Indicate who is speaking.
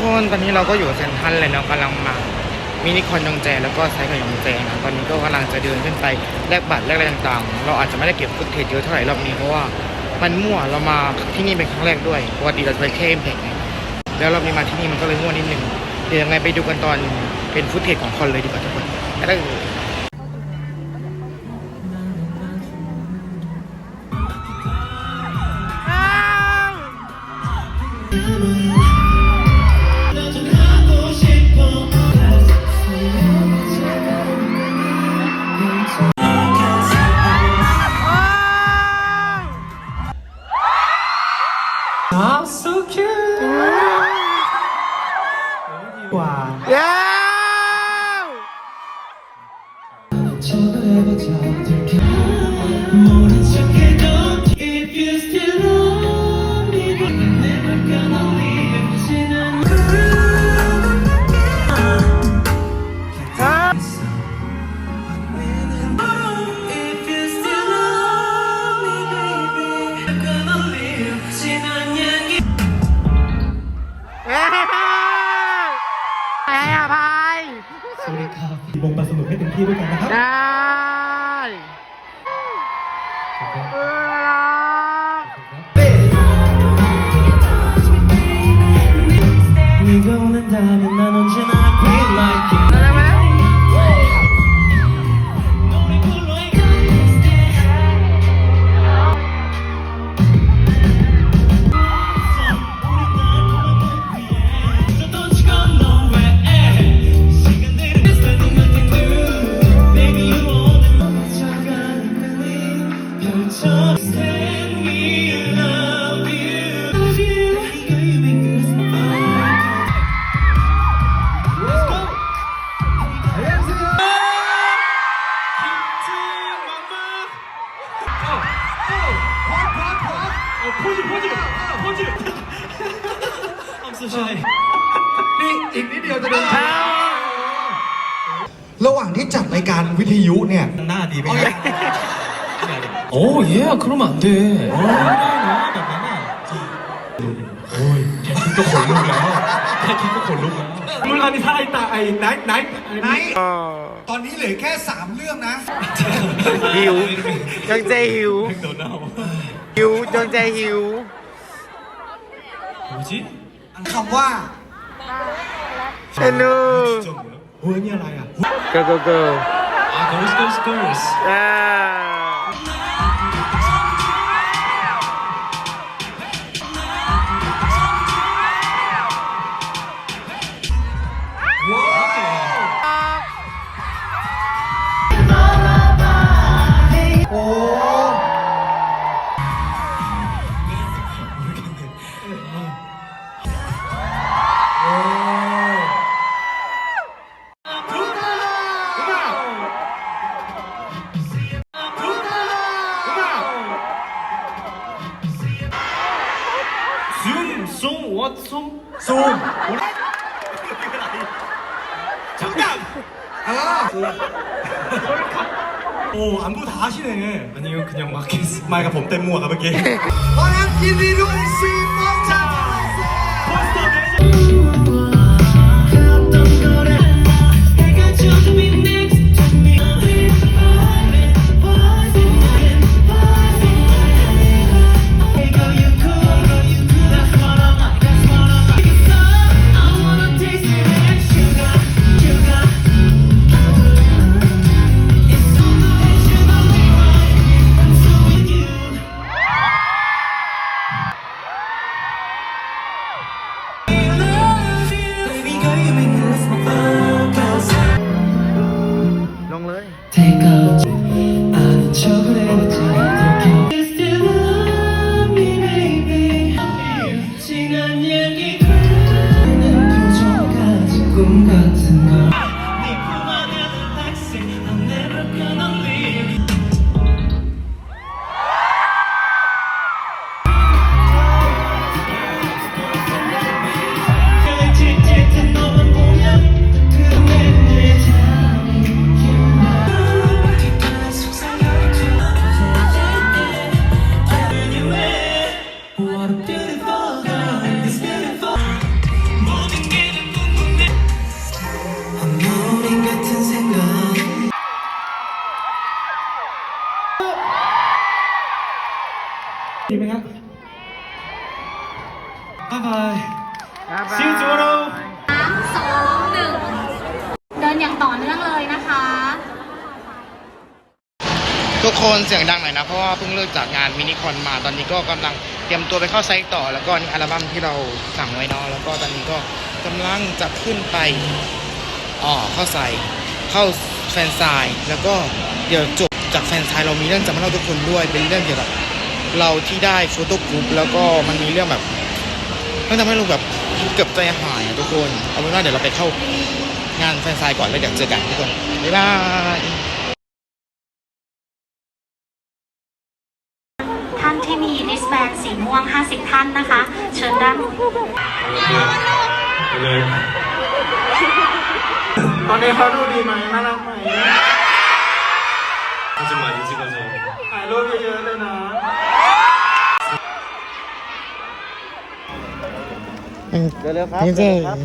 Speaker 1: คนตอนนี้เราก็อยู่เซ็นทรัลเลยเนาะกำลังมามินิคอนยองแจแล้วก็ไซส์กับยองแจนะตอนนี้ก็กำลังจะเดินขึ้นไปแลกบัตรแลกอะไรต่างๆ เราอาจจะไม่ได้เก็บฟุตเทจเยอะเท่าไหร่รอบนี้เพราะว่ามันมั่วเรามาที่นี่เป็นครั้งแรกด้วยปกติเราจะไปแค่เอ็มเพกแล้วรอบนี้มาที่นี่มันก็เลยมั่วนิดนึงเดี๋ยวยังไงไปดูกันตอนเป็นฟุตเทจของคอนเลยดีกว่าทุกคนไปเลย
Speaker 2: 아, 전해보자 들켜 모르 ครับวงปลาสนุกให้เต็มที่ด้วยกันนะครับ
Speaker 1: ได้
Speaker 2: 포즈 포즈 포즈 I'm so shy
Speaker 3: นี่อีกนิดเดียวจะเดินทางระหว่างที่จัดรายการวิทยุเนี่ย
Speaker 2: หน้าดีไปไง โอ้ย그러면안돼โอ้ยโอ้ยแค่คิดก็ขนลุกแล้วแค่คิดก็ขนลุกแล้วมูลนิธิไอ้ตาไอ้ไหนไหน
Speaker 3: ไหน ตอนนี้เหลือแค่ 3 เรื่องนะ
Speaker 1: หิวจงใจหิว
Speaker 2: โดนเอา
Speaker 1: หิวจงใจหิว
Speaker 2: 뭐지
Speaker 3: คำว่า
Speaker 1: เอ็นดู
Speaker 2: เฮ้ยนี่อะไรอ่ะ
Speaker 1: เกิร์ลเกิร์ล
Speaker 2: อ่า 정답
Speaker 3: เออ
Speaker 2: 오 안무 다 하시네 아니요 그냥 막 했어 마이가 봄 때문에 가 볼게
Speaker 3: เพราะฉะนั้นยินดีด้วยซี
Speaker 2: 때까지 아는 척을 해봤지. ดีไหมครับบ๊ายบาย See you tomorrow สามสองหนึ่งเดินอย่างต่อเนื่องเลยนะคะ
Speaker 1: ทุกคนเสียงดังหน่อยนะ เพราะว่าเพิ่งเลิกจากงานมินิคอนมาตอนนี้ก็กำลังเตรียมตัวไปเข้าไซต์ต่อ แล้วก็นี่อัลบั้มที่เราสั่งไว้นอะแล้วก็ตอนนี้ก็กำลังจะขึ้นไปอ่อเข้าไซต์เข้าแฟนไซน์แล้วก็เดี๋ยวจบจากแฟนไซน์เรามีเรื่องจะมาเล่าทุกคนด้วยเป็นเรื่องเกี่ยวกับ เราที่ได้โฟโต้กรุ๊ปแล้วก็มันมีเรื่องแบบมันทำให้เราแบบเกือบใจหายทุกคน เอาเป็นว่าเดี๋ยวเราไปเข้างานแฟนไซายก่อนแล้วเดี๋ยวเจอกันทุกคน บ๊ายบาย
Speaker 4: ท่านที่มีริสแบนสีม่วง 50 ท่านนะคะ เชิญด้านเลย
Speaker 1: ตอนนี้เขาดูดีไหมน่ารักไหม
Speaker 5: เขาจะมาจริงๆก็จะ
Speaker 1: ถ่ายรูปเยอะๆเลยนะ เร็วๆครับ